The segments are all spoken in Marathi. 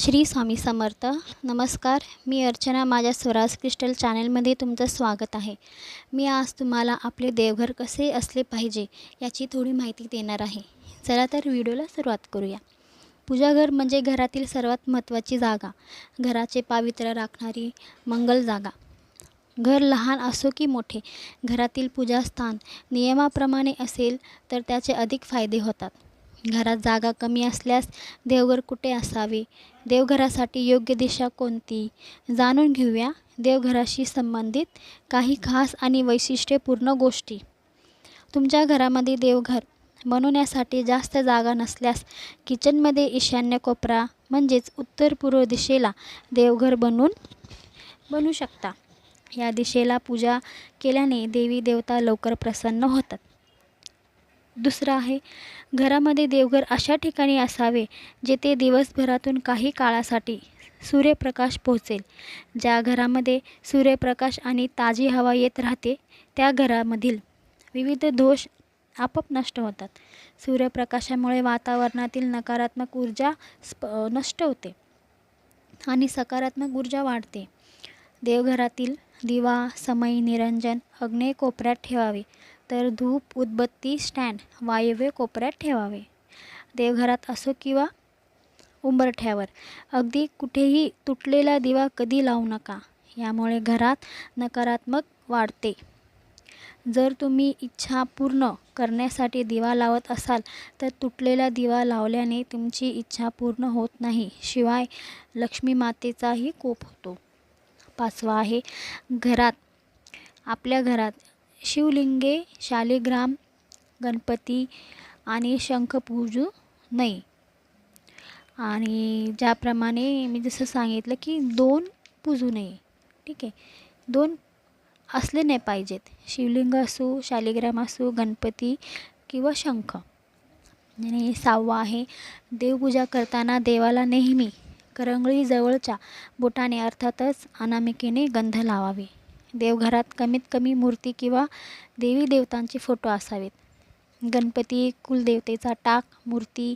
श्री स्वामी समर्थ. नमस्कार. मी अर्चना माझ्या स्वराज क्रिस्टल चॅनलमध्ये तुमचं स्वागत आहे. मी आज तुम्हाला आपले देवघर कसे असले पाहिजे याची थोडी माहिती देणार आहे. चला तर व्हिडिओला सुरुवात करूया. पूजाघर म्हणजे घरातील सर्वात महत्त्वाची जागा. घराचे पावित्र्य राखणारी मंगल जागा. घर लहान असो की मोठे घरातील पूजास्थान नियमाप्रमाणे असेल तर त्याचे अधिक फायदे होतात. घरात जागा कमी असल्यास देवघर कुठे असावे? देवघरासाठी योग्य दिशा कोणती? जाणून घेऊया देवघराशी संबंधित काही खास आणि वैशिष्ट्यपूर्ण गोष्टी. तुमच्या घरामध्ये देवघर बनवण्यासाठी जास्त जागा नसल्यास किचनमध्ये ईशान्य कोपरा म्हणजेच उत्तर पूर्व दिशेला देवघर बनवून बनवू शकता. या दिशेला पूजा केल्याने देवी देवता लवकर प्रसन्न होतात. दुसरं आहे. घरामध्ये देवघर अशा ठिकाणी असावे जेथे दिवसभरातून काही काळासाठी सूर्यप्रकाश पोहोचेल. ज्या घरामध्ये सूर्यप्रकाश आणि ताजी हवा येत राहते त्या घरामधील विविध दोष आपोआप नष्ट होतात. सूर्यप्रकाशामुळे वातावरणातील नकारात्मक ऊर्जा स्प नष्ट होते आणि सकारात्मक ऊर्जा वाढते. देवघरातील दिवा समय निरंजन अग्नेय कोपऱ्यात ठेवावे. तर धूप उदबत्ती स्टँड वायव्य कोपऱ्यात ठेवावे. देवघरात असो किंवा उंबरठ्यावर. अगदी कुठेही तुटलेला दिवा कधी लावू नका. यामुळे घरात नकारात्मक वाढते. जर तुम्ही इच्छा पूर्ण करण्यासाठी दिवा लावत असाल तर तुटलेला दिवा लावल्याने तुमची इच्छा पूर्ण होत नाही. शिवाय लक्ष्मी मातेचाही कोप होतो. पाचवा आहे. घरात आपल्या घरात शिवलिंगे शालिग्राम गणपती आणि शंख पूजू नये आणि ज्याप्रमाणे मी जसं सांगितलं की दोन पूजू नये ठीक आहे? दोन असले नाही पाहिजेत. शिवलिंग असो शालिग्राम असो गणपती किंवा शंख. आणि सहावा आहे देवपूजा करताना देवाला नेहमी करंगळीजवळच्या बोटाने अर्थातच अनामिकेने गंध लावावे. देवघरात कमीत कमी मूर्ती किंवा देवी देवतांचे फोटो असावेत. गणपती कुलदेवतेचा टाक मूर्ती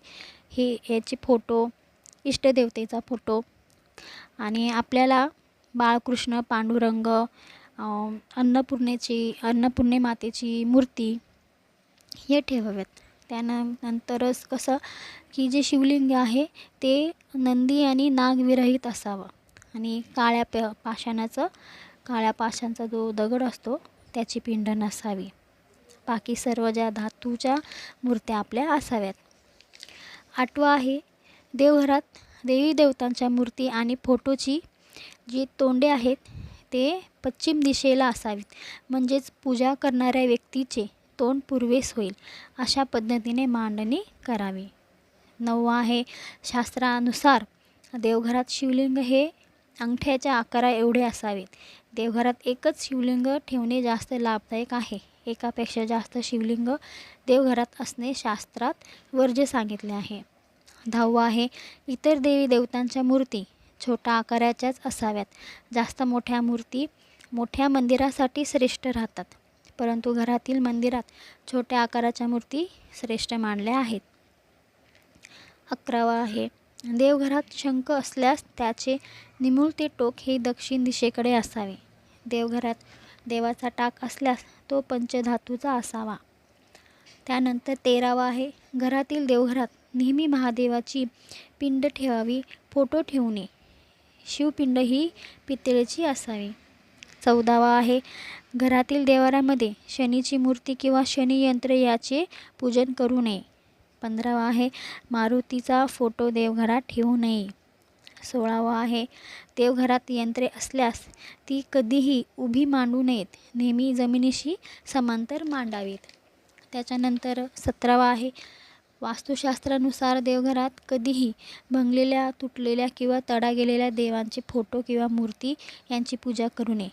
हे याचे फोटो इष्टदेवतेचा फोटो आणि आपल्याला बाळकृष्ण पांडुरंग अन्नपूर्णेची अन्नपूर्णे मातेची मूर्ती हे ठेवाव्यात त्यानंतरच कसं की जे शिवलिंग आहे ते नंदी आणि नागविरहित असावं आणि काळ्या प पाषाणाचं काळ्या पाशांचा जो दगड असतो त्याची पिंड नसावी. बाकी सर्व ज्या धातूच्या मूर्त्या आपल्या असाव्यात. आठवा आहे देवघरात देवी देवतांच्या मूर्ती आणि फोटोची जी तोंडे आहेत ते पश्चिम दिशेला असावीत. म्हणजेच पूजा करणाऱ्या व्यक्तीचे तोंड पूर्वेस होईल अशा पद्धतीने मांडणी करावी. नववा आहे शास्त्रानुसार देवघरात शिवलिंग हे अंगठ्याच्या आकारा एवढे असावेत. देवघरात एकच शिवलिंग ठेवणे जास्त लाभदायक आहे. एकापेक्षा जास्त शिवलिंग देवघरात असणे शास्त्रात वर्ज्य सांगितले आहे. दहावा आहे. इतर देवी देवतांच्या मूर्ती छोट्या आकाराच्याच असाव्यात. जास्त मोठ्या मूर्ती मोठ्या मंदिरासाठी श्रेष्ठ राहतात. परंतु घरातील मंदिरात छोट्या आकाराच्या मूर्ती श्रेष्ठ मानल्या आहेत. अकरावा आहे. देवघरात शंख असल्यास त्याचे निमुळते टोक हे दक्षिण दिशेकडे असावे. देवघरात देवाचा टाक असल्यास तो पंचधातूचा असावा. त्यानंतर तेरावा आहे घरातील देवघरात नेहमी महादेवाची पिंड ठेवावी फोटो ठेवणे. शिवपिंड ही पितळेची असावी. चौदावा आहे घरातील देवाऱ्यामध्ये शनीची मूर्ती किंवा शनियंत्र याचे पूजन करू नये. पंधरावा आहे मारुतीचा फोटो देवघरात ठेवू नये. सोळावा आहे. देवघरात यंत्रे असल्यास ती कधीही उभी मांडू नयेत. नेहमी जमिनीशी समांतर मांडावीत. त्याच्यानंतर सतरावा आहे. वास्तुशास्त्रानुसार देवघरात कधीही भंगलेल्या तुटलेल्या किंवा तडा गेलेल्या देवांचे फोटो किंवा मूर्ती यांची पूजा करू नये.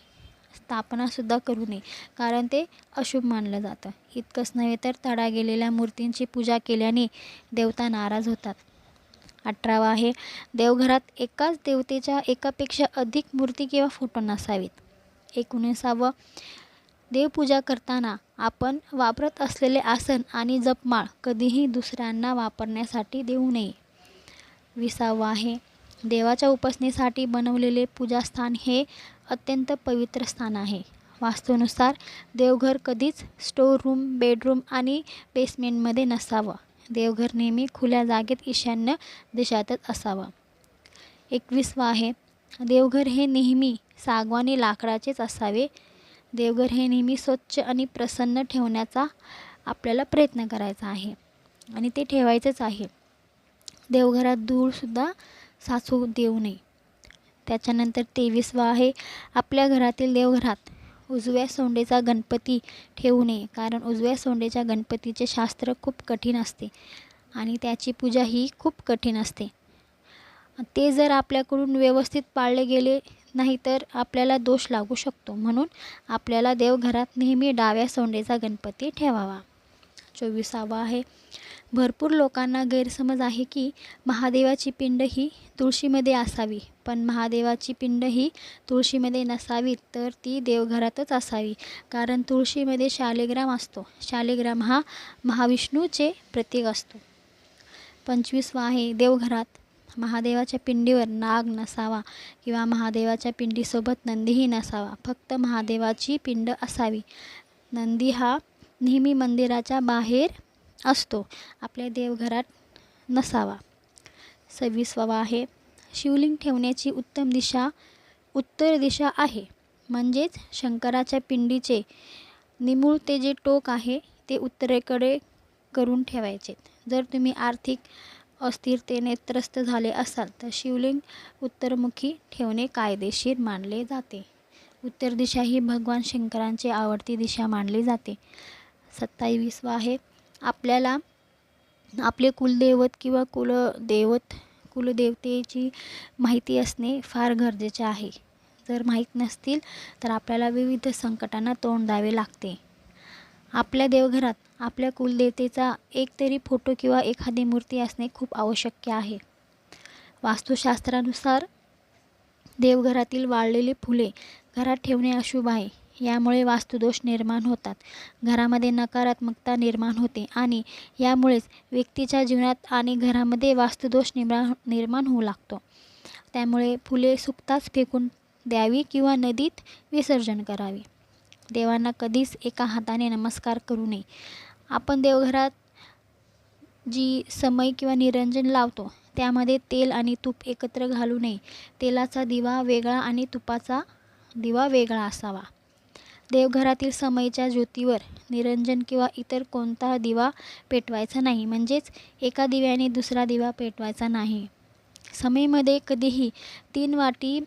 स्थापनासुद्धा करू नये कारण ते अशुभ मानलं जातं. इतकंच नव्हे तर तडा गेलेल्या मूर्तींची पूजा केल्याने देवता नाराज होतात. अठरावा आहे. देवघरात एकाच देवतेच्या एकापेक्षा अधिक मूर्ती किंवा फोटो नसावेत. एकोणीसावं देवपूजा करताना आपण वापरत असलेले आसन आणि जपमाळ कधीही दुसऱ्यांना वापरण्यासाठी देऊ नये. विसावं आहे. देवाच्या उपासनेसाठी बनवलेले पूजास्थान हे अत्यंत पवित्र स्थान आहे. वास्तूनुसार देवघर कधीच स्टोर रूम बेडरूम आणि बेसमेंटमध्ये नसावं. देवघर नेहमी खुल्या जागेत ईशान्य दिशातच असावं. एकवीसवा आहे देवघर हे नेहमी सागवानी लाकडाचेच असावे. देवघर हे नेहमी स्वच्छ आणि प्रसन्न ठेवण्याचा आपल्याला प्रयत्न करायचा आहे आणि ते ठेवायचंच आहे. देवघरात धूळसुद्धा साचू देऊ नये. त्याच्यानंतर तेवीसवा आहे आपल्या घरातील देवघरात उजव्या सोंडेचा गणपती ठेवू नये कारण उजव्या सोंडेच्या गणपतीचे शास्त्र खूप कठीण असते आणि त्याची पूजा ही खूप कठीण असते. ते जर आपल्याकडून व्यवस्थित पाळले गेले नाही तर आपल्याला दोष लागू शकतो. म्हणून आपल्याला देवघरात नेहमी डाव्या सोंडेचा गणपती ठेवावा. चोवीसावा आहे. भरपूर लोकांना गैरसमज आहे की महादेवाची पिंड ही तुळशीमध्ये असावी. पण महादेवाची पिंड ही तुळशीमध्ये नसावी तर ती देवघरातच असावी. कारण तुळशीमध्ये शालिग्राम असतो. शालिग्राम हा महाविष्णूचे प्रतीक असतो. पंचवीसवा आहे देवघरात. महादेवाच्या पिंडीवर नाग नसावा किंवा महादेवाच्या पिंडीसोबत नंदीही नसावा. फक्त महादेवाची पिंड असावी. नंदी हा नेहमी मंदिराच्या बाहेर असतो. आपल्या देवघरात नसावा. सव्वीसवा आहे. शिवलिंग ठेवण्याची उत्तम दिशा उत्तर दिशा आहे. म्हणजेच शंकराच्या पिंडीचे निमूळ ते जे टोक आहे ते उत्तरेकडे करून ठेवायचे. जर तुम्ही आर्थिक अस्थिरतेने त्रस्त झाले असाल तर शिवलिंग उत्तरमुखी ठेवणे कायदेशीर मानले जाते. उत्तर दिशा ही भगवान शंकरांची आवडती दिशा मानली जाते. सत्तावीसवा आहे. आपल्याला आपले कुलदैवत किंवा कुलदैवत कुलदेवतेची माहिती असणे फार गरजेचे आहे. जर माहीत नसतील तर आपल्याला विविध संकटांना तोंड द्यावे लागते. आपल्या देवघरात आपल्या कुलदेवतेचा एक तरी फोटो किंवा एखादी मूर्ती असणे खूप आवश्यक आहे. वास्तुशास्त्रानुसार देवघरातील वाळलेली फुले घरात ठेवणे अशुभ आहे. यामुळे वास्तुदोष निर्माण होतात. घरामध्ये नकारात्मकता निर्माण होते आणि यामुळेच व्यक्तीच्या जीवनात आणि घरामध्ये वास्तुदोष निर्माण निर्माण होऊ लागतो. त्यामुळे फुले सुकताच फेकून द्यावी किंवा नदीत विसर्जन करावे. देवांना कधीच एका हाताने नमस्कार करू नये. आपण देवघरात जी समय किंवा निरंजन लावतो त्यामध्ये तेल आणि तूप एकत्र घालू नये. तेलाचा दिवा वेगळा आणि तुपाचा दिवा वेगळा असावा. देवघरातील समईच्या ज्योतीवर निरंजन किंवा इतर कोणता दिवा पेटवायचा नाही. म्हणजेच एका दिव्याने दुसरा दिवा पेटवायचा नाही. समईमध्ये कधीही तीन वाटी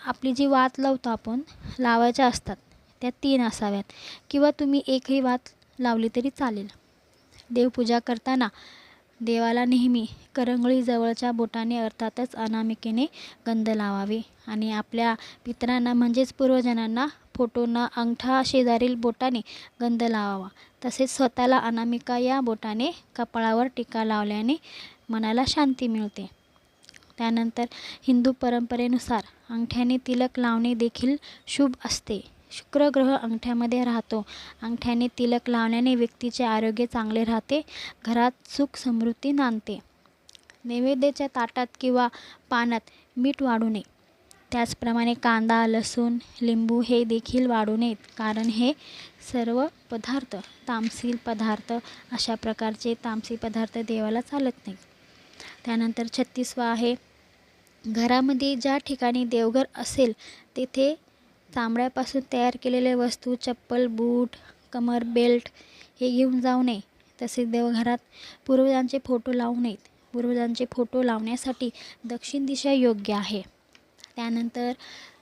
आपली जी वात लावतो आपण लावायच्या असतात. त्या तीन असाव्यात. किंवा तुम्ही एकही वात लावली तरी चालेल. देवपूजा करताना देवाला नेहमी करंगळीजवळच्या बोटाने अर्थातच अनामिकेने गंध लावावे. आणि आपल्या पितरांना म्हणजेच पूर्वजनांना फोटोंना अंगठा शेजारील बोटाने गंध लावावा. तसेच स्वतःला अनामिका या बोटाने कपाळावर टीका लावल्याने मनाला शांती मिळते. त्यानंतर हिंदू परंपरेनुसार अंगठ्याने तिलक लावणे देखील शुभ असते. शुक्र ग्रह अंगठ्यामध्ये राहतो. अंगठ्याने तिलक लावण्याने व्यक्तीचे आरोग्य चांगले राहते. घरात सुख समृद्धी नांदते. नैवेद्याच्या ताटात किंवा पानात मीठ वाढू नये. त्याचप्रमाणे कांदा लसूण लिंबू हे देखील वाढू नयेत. कारण हे सर्व पदार्थ तामसील पदार्थ अशा प्रकारचे तामसी पदार्थ देवाला चालत नाहीत. त्यानंतर छत्तीसवा आहे. घरामध्ये ज्या ठिकाणी देवघर असेल तेथे चामड्यापासून तयार केलेले वस्तू चप्पल बूट कमर बेल्ट हे घेऊन जाऊ नये. तसेच देवघरात पूर्वजांचे फोटो लावू नयेत. पूर्वजांचे फोटो लावण्यासाठी दक्षिण दिशा योग्य आहे. त्यानंतर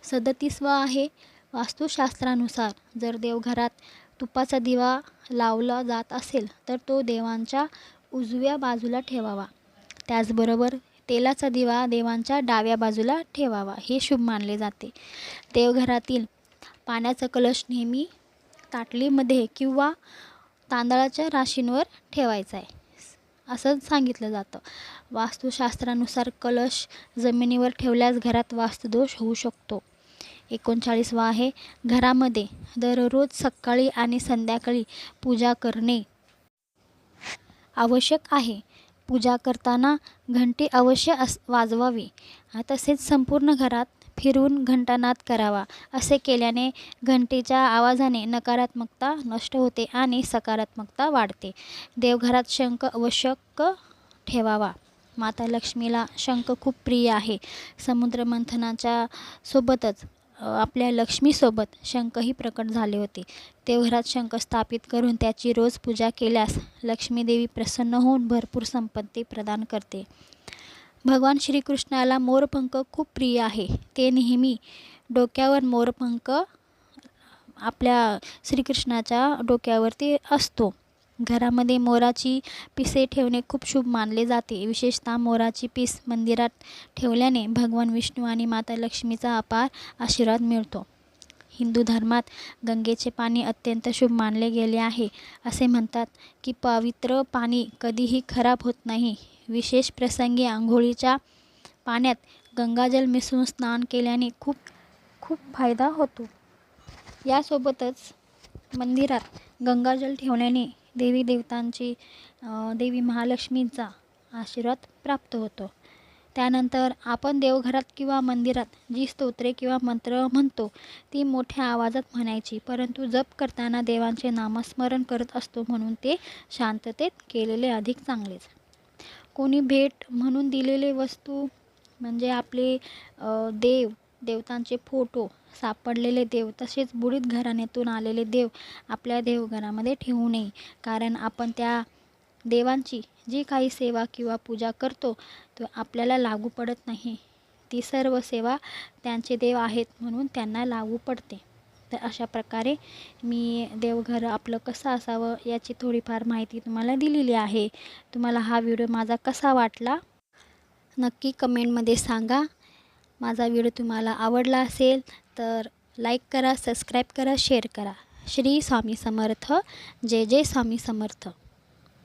सदतीसवा आहे वास्तुशास्त्रानुसार. जर देवघरात तुपाचा दिवा लावला जात असेल तर तो देवांच्या उजव्या बाजूला ठेवावा. त्याचबरोबर तेलाचा दिवा देवांच्या डाव्या बाजूला ठेवावा. हे शुभ मानले जाते. देवघरातील पाण्याचा कलश नेहमी ताटलीमध्ये किंवा तांदळाच्या राशींवर ठेवायचा आहे. असं सांगितलं जातं. वास्तुशास्त्रानुसार कलश जमिनीवर ठेवल्यास घरात वास्तुदोष होऊ शकतो. एकोणचाळीसवा आहे घरामध्ये दररोज सकाळी आणि संध्याकाळी पूजा करणे आवश्यक आहे. पूजा करताना घंटी अवश्य अस वाजवावी. तसेच संपूर्ण घरात फिरून घंटानाद करावा. असे केल्याने घंटीच्या आवाजाने नकारात्मकता नष्ट होते आणि सकारात्मकता वाढते. देवघरात शंख आवश्यक ठेवावा. माता लक्ष्मीला शंख खूप प्रिय आहे. समुद्रमंथनाच्या सोबतच आपल्या लक्ष्मीसोबत शंखही प्रकट झाले होते. देवघरात शंख स्थापित करून त्याची रोज पूजा केल्यास लक्ष्मीदेवी प्रसन्न होऊन भरपूर संपत्ती प्रदान करते. भगवान श्रीकृष्णाला मोरपंख खूप प्रिय आहे. ते नेहमी डोक्यावर मोरपंख आपल्या श्रीकृष्णाच्या डोक्यावरती असतो. घरामध्ये मोराची पिसे ठेवणे खूप शुभ मानले जाते. विशेषतः मोराची पीस मंदिरात ठेवल्याने भगवान विष्णू आणि माता लक्ष्मीचा अपार आशीर्वाद मिळतो. हिंदू धर्मात गंगेचे पाणी अत्यंत शुभ मानले गेले आहे. असे म्हणतात की पवित्र पाणी कधीही खराब होत नाही. विशेष प्रसंगी आंघोळीच्या पाण्यात गंगाजल मिसळून स्नान केल्याने खूप खूप फायदा होतो. यासोबतच मंदिरात गंगाजल ठेवल्याने देवी देवतांची देवी महालक्ष्मीचा आशीर्वाद प्राप्त होतो. त्यानंतर आपण देवघरात किंवा मंदिरात जी स्तोत्रे किंवा मंत्र म्हणतो ती मोठ्या आवाजात म्हणायची. परंतु जप करताना देवांचे नामस्मरण करत असतो म्हणून ते शांततेत केलेले अधिक चांगलेच. कोणी भेट म्हणून दिलेले वस्तू म्हणजे आपले देव देवतांचे फोटो सापडलेले देव तसेच बुडीत घराण्यातून आलेले देव आपल्या देवघरामध्ये ठेवू नये. कारण आपण त्या देवांची जी काही सेवा किंवा पूजा करतो तो आपल्याला लागू पडत नाही. ती सर्व सेवा त्यांचे देव आहेत म्हणून त्यांना लागू पडते. तर अशा प्रकारे मी देवघर आपलं कसं असावं याची थोडीफार माहिती तुम्हाला दिलेली आहे. तुम्हाला हा व्हिडिओ माझा कसा वाटला? नक्की कमेंटमध्ये सांगा. माझा व्हिडिओ तुम्हाला आवडला असेल तर लाईक करा सबस्क्राईब करा शेअर करा. श्री स्वामी समर्थ. जय जय स्वामी समर्थ.